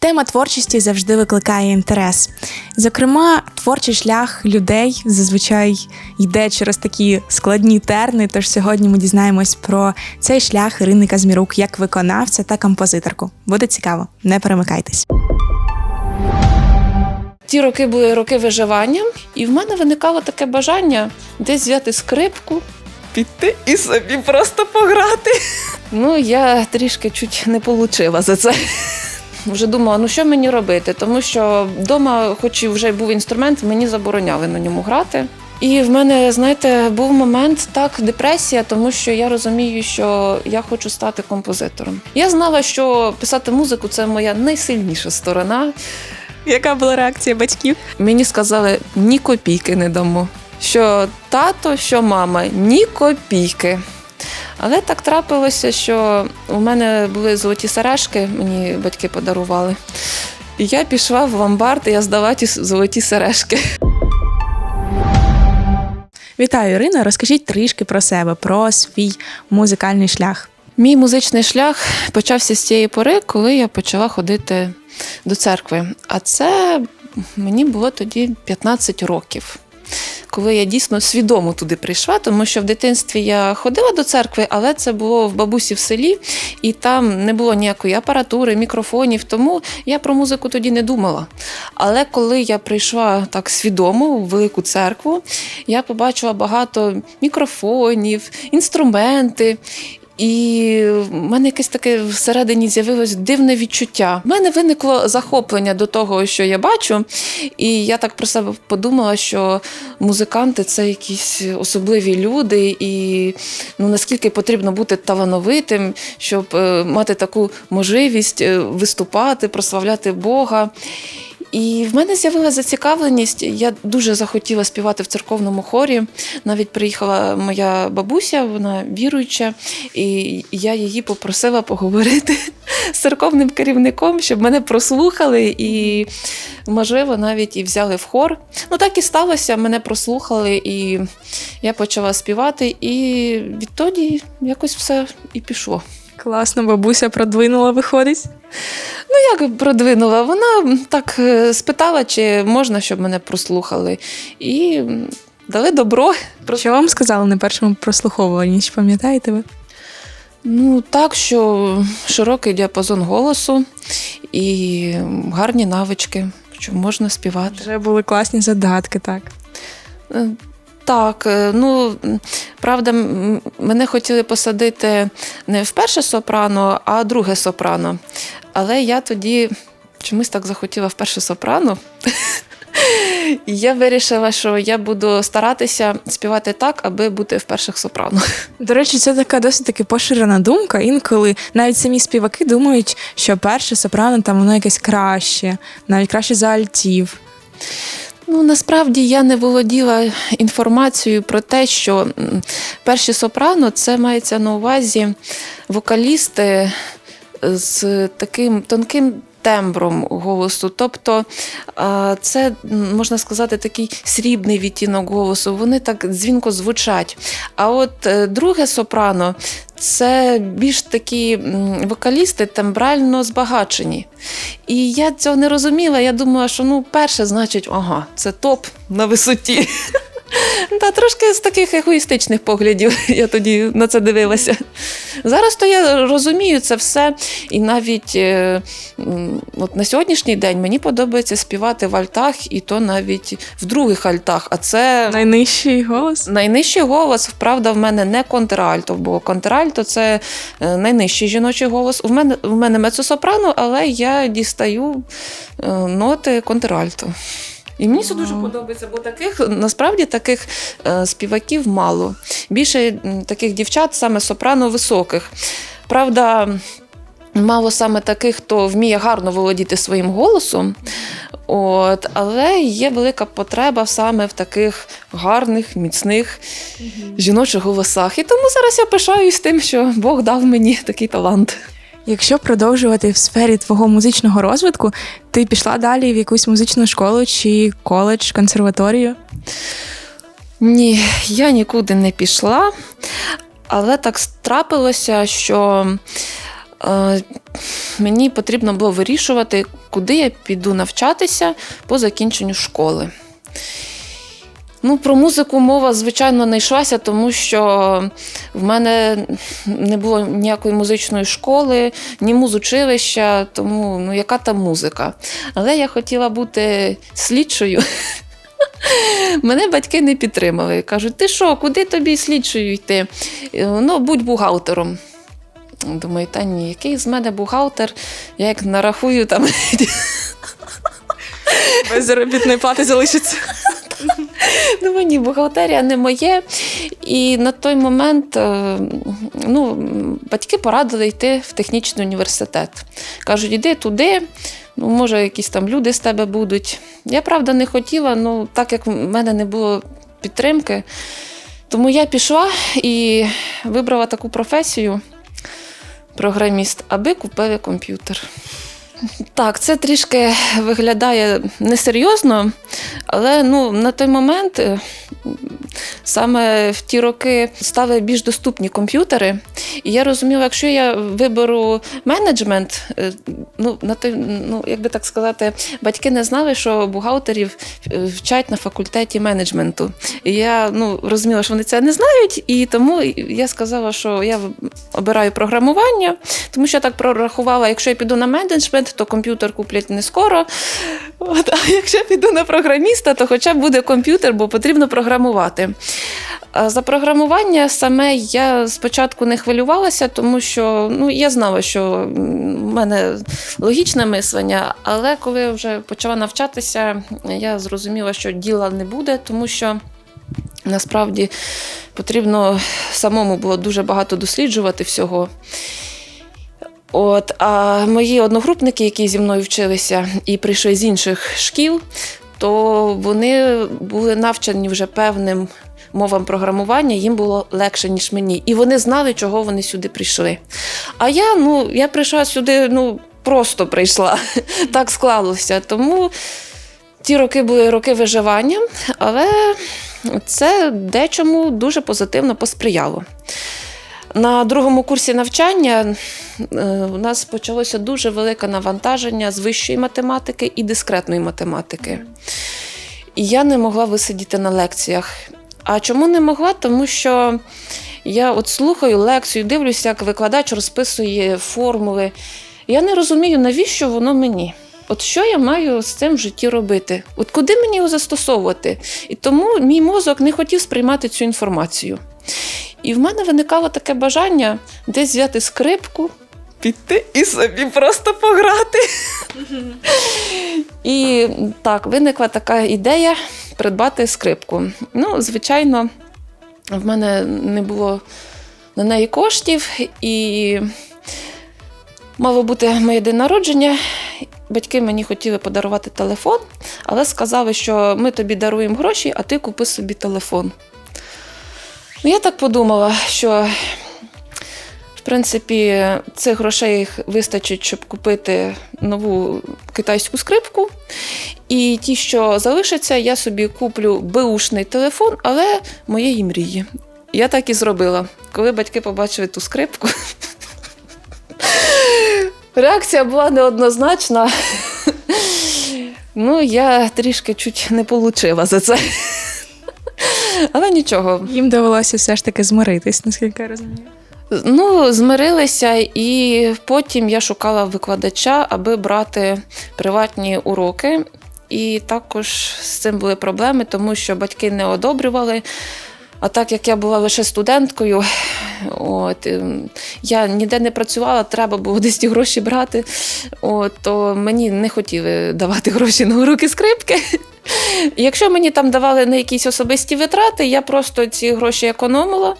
Тема творчості завжди викликає інтерес. Зокрема, творчий шлях людей зазвичай йде через такі складні терни. Тож сьогодні ми дізнаємось про цей шлях Ірини Казмірук як виконавця та композиторку. Буде цікаво, не перемикайтесь. Ті роки були роки виживання, і в мене виникало таке бажання десь взяти скрипку, піти і собі просто пограти. Ну, я трішки чуть не отримала за це. Вже думала, ну що мені робити, тому що вдома, хоч і вже був інструмент, мені забороняли на ньому грати. І в мене, знаєте, був момент так депресія, тому що я розумію, що я хочу стати композитором. Я знала, що писати музику це моя найсильніша сторона. Яка була реакція батьків? Мені сказали, ні копійки не дамо. Що тато, що мама, ні копійки. Але так трапилося, що у мене були золоті сережки, мені батьки подарували. І я пішла в ломбард, і я здала ті золоті сережки. Вітаю, Ірина. Розкажіть трішки про себе, про свій музикальний шлях. Мій музичний шлях почався з тієї пори, коли я почала ходити до церкви. А це мені було тоді 15 років. Коли я дійсно свідомо туди прийшла, тому що в дитинстві я ходила до церкви, але це було в бабусі в селі, і там не було ніякої апаратури, мікрофонів, тому я про музику тоді не думала. Але коли я прийшла так свідомо в велику церкву, я побачила багато мікрофонів, інструменти. І в мене якесь таке всередині з'явилось дивне відчуття. У мене виникло захоплення до того, що я бачу, і я так про себе подумала, що музиканти це якісь особливі люди, і ну наскільки потрібно бути талановитим, щоб е, мати таку можливість е, виступати, прославляти Бога. І в мене з'явилася зацікавленість. Я дуже захотіла співати в церковному хорі. Навіть приїхала моя бабуся, вона віруюча, і я її попросила поговорити з церковним керівником, щоб мене прослухали і, можливо, навіть і взяли в хор. Ну так і сталося. Мене прослухали, і я почала співати, і відтоді якось все і пішло. Класно, бабуся продвинула, виходить. Ну, як продвинула? Вона так е, спитала, чи можна, щоб мене прослухали. І дали добро. Що вам сказали на першому прослуховуванні? Чи пам'ятаєте ви? Ну, так, що широкий діапазон голосу і гарні навички, що можна співати. Вже були класні задатки, так. Так, е, ну правда, мене хотіли посадити не в перше сопрано, а друге сопрано. Але я тоді чомусь так захотіла в перше сопрано. І я вирішила, що я буду старатися співати так, аби бути в перших сопрано. До речі, це така досить таки поширена думка. Інколи навіть самі співаки думають, що перше сопрано там воно якесь краще, навіть краще за альтів. Ну насправді я не володіла інформацією про те, що перші сопрано це мається на увазі вокалісти з таким тонким. Тембром голосу, тобто це можна сказати такий срібний відтінок голосу. Вони так дзвінко звучать. А от е, друге сопрано це більш такі вокалісти тембрально збагачені. І я цього не розуміла. Я думала, що ну, перше, значить, ага, це топ на висоті. Та трошки з таких егоїстичних поглядів я тоді на це дивилася. Зараз то я розумію це все, і навіть е, от на сьогоднішній день мені подобається співати в альтах, і то навіть в других альтах. А це Найнижчий голос. Найнижчий голос, правда, в мене не контральто, бо контральто це е, найнижчий жіночий голос. У мене в мене мецо-сопрано, але я дістаю е, ноти контральто. І мені це дуже подобається, бо таких насправді таких е, співаків мало. Більше таких дівчат, саме сопрано високих. Правда, мало саме таких, хто вміє гарно володіти своїм голосом. От, але є велика потреба саме в таких гарних, міцних жіночих голосах. І тому зараз я пишаюсь тим, що Бог дав мені такий талант. Якщо продовжувати в сфері твого музичного розвитку, ти пішла далі в якусь музичну школу чи коледж, консерваторію? Ні, я нікуди не пішла, але так трапилося, що е, мені потрібно було вирішувати, куди я піду навчатися по закінченню школи. Ну, про музику мова, звичайно, не йшлася, тому що в мене не було ніякої музичної школи, ні музучилища, тому ну, яка там музика. Але я хотіла бути слідчою. Мене батьки не підтримали. Кажуть, ти що, куди тобі слідчою йти? Ну, будь бухгалтером. Думаю, та ні, який з мене бухгалтер, я як нарахую там Без заробітної плати залишиться. Думаю, ні, бухгалтерія не моє. І на той момент е, ну, батьки порадили йти в технічний університет. Кажуть, іди туди, ну, може, якісь там люди з тебе будуть. Я правда не хотіла, ну так як в мене не було підтримки, тому я пішла і вибрала таку професію програміст, аби купили комп'ютер. Так, це трішки виглядає несерйозно, але ну, на той момент, е, саме в ті роки, стали більш доступні комп'ютери. І я розуміла, якщо я виберу менеджмент, е, ну, на той, ну, як би так сказати, батьки не знали, що бухгалтерів е, вчать на факультеті менеджменту. І я ну, розуміла, що вони це не знають, і тому я сказала, що я обираю програмування, тому що я так прорахувала, якщо я піду на менеджмент, то комп'ютер куплять не скоро. От, а якщо піду на програміста, то хоча б буде комп'ютер, бо потрібно програмувати. За програмування саме я спочатку не хвилювалася, тому що ну, я знала, що в мене логічне мислення, але коли я вже почала навчатися, я зрозуміла, що діла не буде, тому що. Насправді потрібно самому було дуже багато досліджувати всього. От, а мої одногрупники, які зі мною вчилися і прийшли з інших шкіл, то вони були навчені вже певним мовам програмування, їм було легше, ніж мені. І вони знали, чого вони сюди прийшли. А я, ну, я прийшла сюди, ну, просто прийшла. Так склалося. Тому ті роки були роки виживання, але це дечому дуже позитивно посприяло. На другому курсі навчання е, у нас почалося дуже велике навантаження з вищої математики і дискретної математики. І я не могла висидіти на лекціях. А чому не могла? Тому що я от слухаю лекцію, дивлюся, як викладач розписує формули. Я не розумію, навіщо воно мені. От що я маю з цим в житті робити? От куди мені його застосовувати? І тому мій мозок не хотів сприймати цю інформацію. І в мене виникало таке бажання десь взяти скрипку, піти і собі просто пограти. І так, виникла така ідея придбати скрипку. Ну, звичайно, в мене не було на неї коштів, і мало бути моє день народження. Батьки мені хотіли подарувати телефон, але сказали, що ми тобі даруємо гроші, а ти купи собі телефон. Ну, я так подумала, що в принципі цих грошей вистачить, щоб купити нову китайську скрипку. І ті, що залишаться, я собі куплю беушний телефон, але моєї мрії. Я так і зробила. Коли батьки побачили ту скрипку, реакція була неоднозначна. Ну, я трішки чуть не получила за це. Але нічого. Їм довелося все ж таки змиритись, наскільки я розумію. Ну, змирилися, і потім я шукала викладача, аби брати приватні уроки. І також з цим були проблеми, тому що батьки не одобрювали. А так як я була лише студенткою, от, ем, я ніде не працювала, треба було десь ті гроші брати, от, то мені не хотіли давати гроші на уроки скрипки. Якщо мені там давали на якісь особисті витрати, я просто ці гроші економила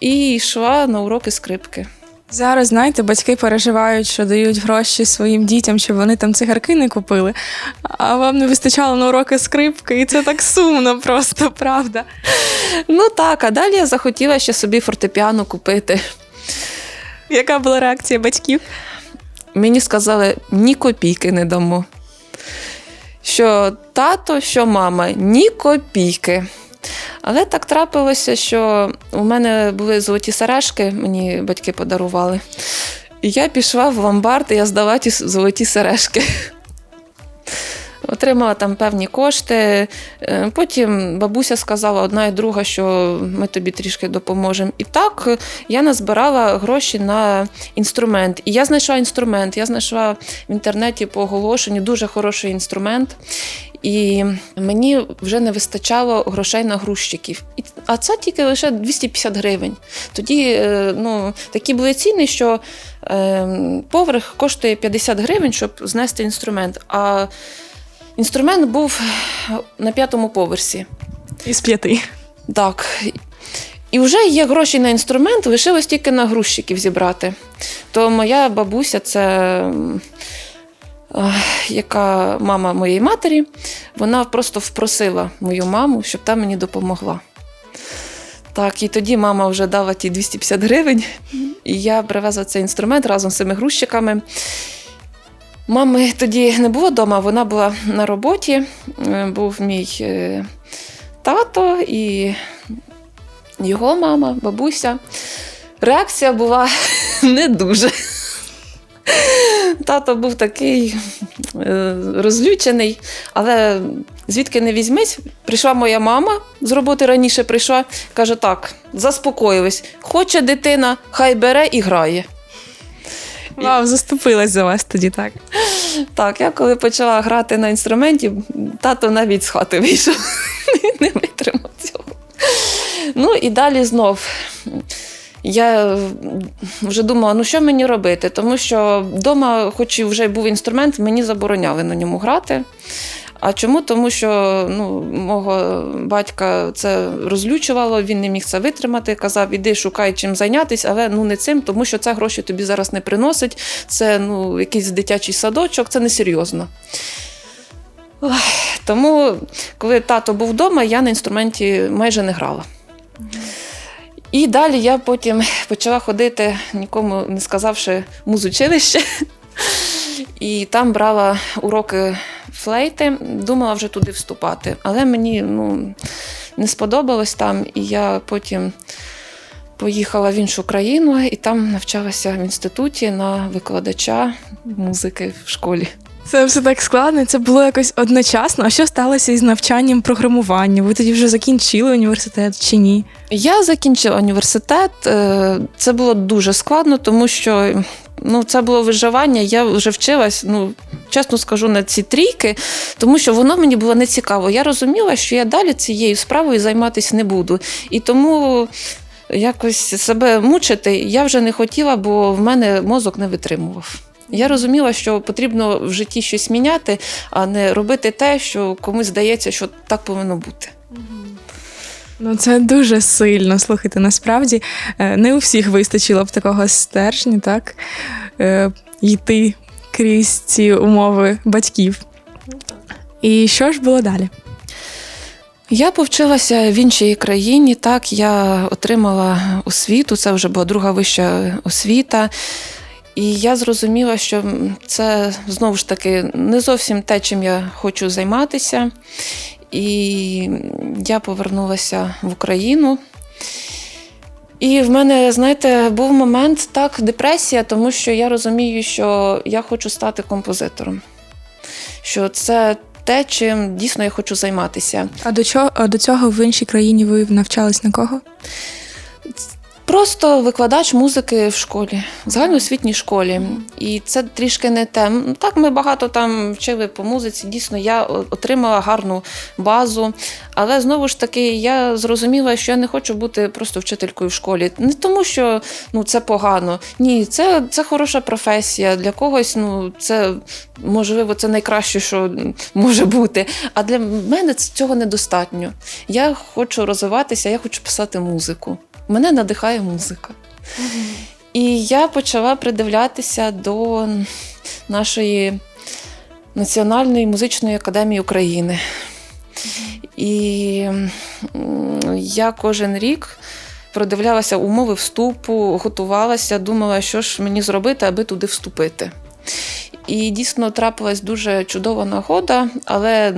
і йшла на уроки скрипки. Зараз, знаєте, батьки переживають, що дають гроші своїм дітям, щоб вони там цигарки не купили, а вам не вистачало на уроки скрипки, і це так сумно, просто правда. Ну так, а далі я захотіла ще собі фортепіано купити. Яка була реакція батьків? Мені сказали, ні копійки не дамо. Що тато, що мама, ні копійки. Але так трапилося, що у мене були золоті сережки, мені батьки подарували. І я пішла в ломбард, і я здала ті золоті сережки. Отримала там певні кошти. Е, Потім бабуся сказала одна і друга, що ми тобі трішки допоможемо. І так е, я назбирала гроші на інструмент. І я знайшла інструмент. Я знайшла в інтернеті по оголошенню дуже хороший інструмент. І мені вже не вистачало грошей на грузчиків. А це тільки лише 250 гривень. Тоді е, ну, такі були ціни, що е, поверх коштує 50 гривень, щоб знести інструмент. А інструмент був на п'ятому поверсі. Із п'яти. Так. І вже є гроші на інструмент, лишилось тільки на грузчиків зібрати. То моя бабуся, це е, яка мама моєї матері, вона просто впросила мою маму, щоб та мені допомогла. Так, і тоді мама вже дала ті 250 гривень, і я привезла цей інструмент разом з цими грузчиками. Мами тоді не було вдома, вона була на роботі. Е, Був мій е, тато і його мама, бабуся. Реакція була не дуже. Тато був такий е, розлючений, але звідки не візьмись, прийшла моя мама з роботи раніше прийшла, каже: так, заспокоїлись, хоче дитина, хай бере і грає. Вау, заступилась за вас тоді так. Так, я коли почала грати на інструменті, тато навіть з хати вийшов, не витримав цього. Ну і далі знов. Я вже думала, ну що мені робити, тому що вдома, хоч і вже був інструмент, мені забороняли на ньому грати. А чому? Тому що ну, мого батька це розлючувало, він не міг це витримати. Казав, іди шукай чим зайнятися, але ну не цим, тому що це гроші тобі зараз не приносить. Це ну, якийсь дитячий садочок, це несерйозно. Ох, Тому, коли тато був вдома, я на інструменті майже не грала. І далі я потім почала ходити, нікому не сказавши, музучилище. І там брала уроки флейти, думала вже туди вступати. Але мені ну, не сподобалось там, і я потім поїхала в іншу країну і там навчалася в інституті на викладача музики в школі. Це все так складно. Це було якось одночасно. А що сталося із навчанням програмування? Ви тоді вже закінчили університет чи ні? Я закінчила університет. е, Це було дуже складно, тому що ну, це було виживання. Я вже вчилась, ну чесно скажу, на ці трійки, тому що воно мені було не цікаво. Я розуміла, що я далі цією справою займатися не буду. І тому якось себе мучити я вже не хотіла, бо в мене мозок не витримував. Я розуміла, що потрібно в житті щось міняти, а не робити те, що комусь здається, що так повинно бути. Ну, це дуже сильно. Слухайте, насправді е, не у всіх вистачило б такого стержня, так? Е, Йти крізь ці умови батьків. І що ж було далі? Я повчилася в іншій країні. Так, я отримала освіту, це вже була друга вища освіта. І я зрозуміла, що це знову ж таки не зовсім те, чим я хочу займатися. І я повернулася в Україну. І в мене, знаєте, був момент так, депресія, тому що я розумію, що я хочу стати композитором. Що це те, чим дійсно я хочу займатися. А до чого до цього в іншій країні ви навчались на кого? Просто викладач музики в школі, в загальноосвітній школі. І це трішки не те. Так, ми багато там вчили по музиці. Дійсно, я отримала гарну базу. Але знову ж таки, я зрозуміла, що я не хочу бути просто вчителькою в школі. Не тому, що ну, це погано. Ні, це, це хороша професія. Для когось ну, це можливо це найкраще, що може бути. А для мене цього недостатньо. Я хочу розвиватися, я хочу писати музику. Мене надихає музика. І я почала придивлятися до нашої Національної музичної академії України. І я кожен рік продивлялася умови вступу, готувалася, думала, що ж мені зробити, аби туди вступити. І дійсно трапилась дуже чудова нагода, але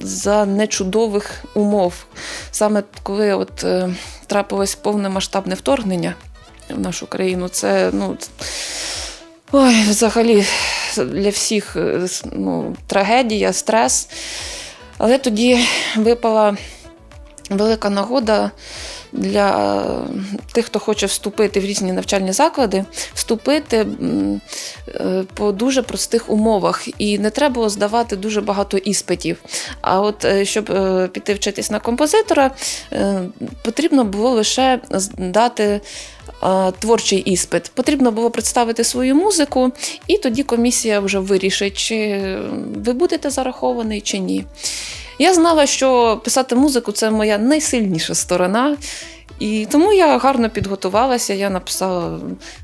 за нечудових умов. Саме коли от, е, трапилось повномасштабне вторгнення, в нашу країну. Це ну, ой, взагалі для всіх е, ну, трагедія, стрес. Але тоді випала велика нагода для тих, хто хоче вступити в різні навчальні заклади, вступити е, по дуже простих умовах. І не треба здавати дуже багато іспитів. А от е, щоб е, піти вчитись на композитора, потрібно було лише здати е, творчий іспит. Потрібно було представити свою музику, і тоді комісія вже вирішить, чи ви будете зарахований чи ні. Я знала, що писати музику це моя найсильніша сторона. І тому я гарно підготувалася. Я написала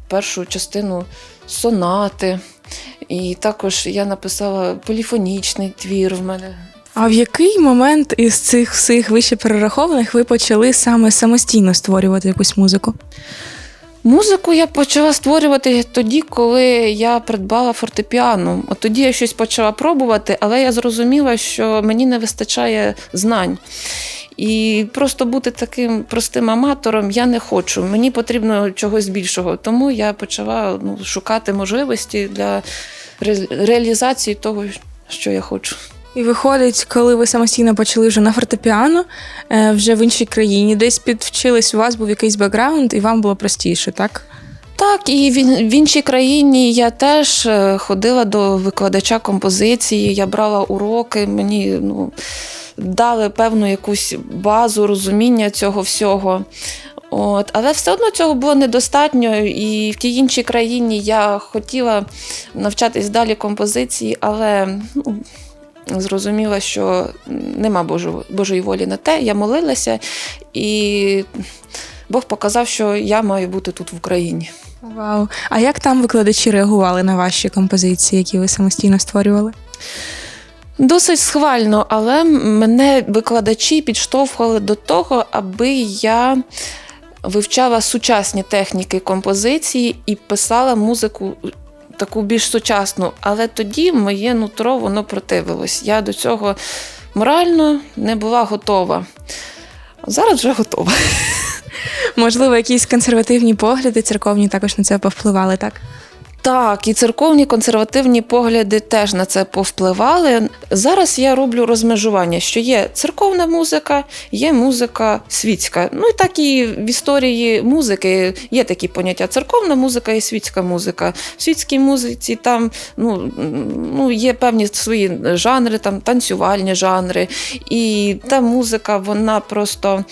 першу частину сонати, і також я написала поліфонічний твір в мене. А в який момент із цих всіх вище перерахованих ви почали саме самостійно створювати якусь музику? Музику я почала створювати тоді, коли я придбала фортепіано. От тоді я щось почала пробувати, але я зрозуміла, що мені не вистачає знань. І просто бути таким простим аматором я не хочу. Мені потрібно чогось більшого. Тому я почала ну, шукати можливості для ре- реалізації того, що я хочу. І виходить, коли ви самостійно почали вже на фортепіано, е, вже в іншій країні, десь підвчились, у вас був якийсь бекграунд, і вам було простіше, так? Так, і в, іншій країні я теж е, ходила до викладача композиції, я брала уроки, мені ну, дали певну якусь базу розуміння цього всього. От, але все одно цього було недостатньо, і в тій іншій країні я хотіла навчатись далі композиції, але ну, зрозуміла, що нема Божої, волі на те. Я молилася, і Бог показав, що я маю бути тут в Україні. Вау. А як там викладачі реагували на ваші композиції, які ви самостійно створювали? Досить схвально, але мене викладачі підштовхували до того, аби я вивчала сучасні техніки композиції і писала музику таку більш сучасну. Але тоді моє нутро воно противилось. Я до цього морально не була готова. Зараз вже готова. Можливо, якісь консервативні погляди церковні також на це повпливали, так? Так, і церковні консервативні погляди теж на це повпливали. Зараз я роблю розмежування, що є церковна музика, є музика світська. Ну і так і в історії музики є такі поняття: церковна музика і світська музика. В світській музиці там ну, ну, є певні свої жанри, там танцювальні жанри. І та музика, вона просто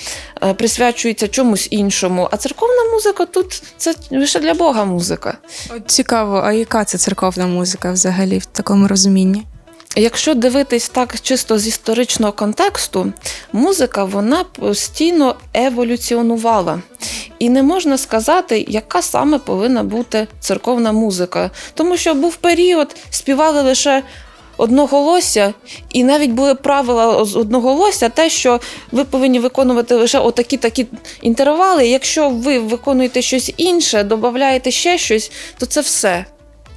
е, присвячується чомусь іншому. А церковна музика тут це лише для Бога музика. От цікаво, а яка це церковна музика взагалі в такому розумінні? Якщо дивитись так чисто з історичного контексту, музика вона постійно еволюціонувала. І не можна сказати, яка саме повинна бути церковна музика. Тому що був період, співали лише одноголосся, і навіть були правила з одноголосся, те, що ви повинні виконувати лише отакі такі інтервали. Якщо ви виконуєте щось інше, додаєте ще щось, то це все.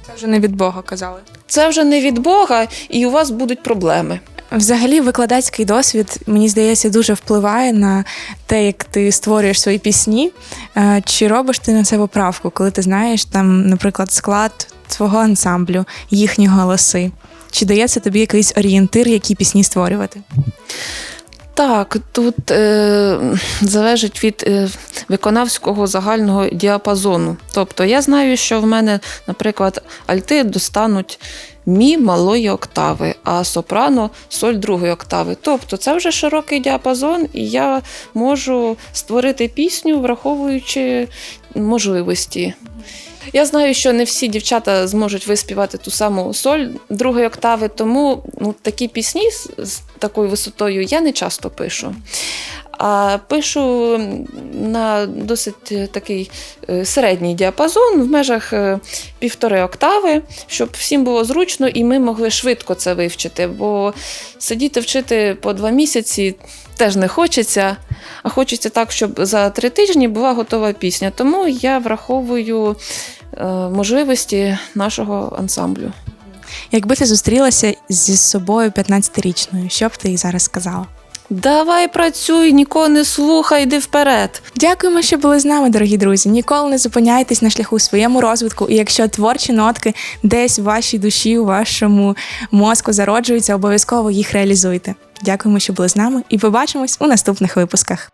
Це вже не від Бога казали. Це вже не від Бога, і у вас будуть проблеми. Взагалі, викладацький досвід, мені здається, дуже впливає на те, як ти створюєш свої пісні. Е, Чи робиш ти на це поправку, коли ти знаєш там, наприклад, склад твого ансамблю, їхні голоси? Чи дається тобі якийсь орієнтир, які пісні створювати? Так, тут е, залежить від е, виконавського загального діапазону. Тобто я знаю, що в мене, наприклад, альти достануть мі малої октави, а сопрано соль другої октави. Тобто це вже широкий діапазон, і я можу створити пісню, враховуючи можливості. Я знаю, що не всі дівчата зможуть виспівати ту саму соль другої октави, тому ну, такі пісні з, такою висотою я не часто пишу. А пишу на досить такий е, середній діапазон в межах е, півтори октави, щоб всім було зручно і ми могли швидко це вивчити. Бо сидіти вчити по два місяці теж не хочеться. А хочеться так, щоб за три тижні була готова пісня. Тому я враховую е, можливості нашого ансамблю. Якби ти зустрілася зі собою 15-річною, що б ти їй зараз сказала? Давай працюй, нікого не слухай, йди вперед. Дякуємо, що були з нами, дорогі друзі. Ніколи не зупиняйтесь на шляху своєму розвитку. І якщо творчі нотки десь в вашій душі, у вашому мозку зароджуються, обов'язково їх реалізуйте. Дякуємо, що були з нами, і побачимось у наступних випусках.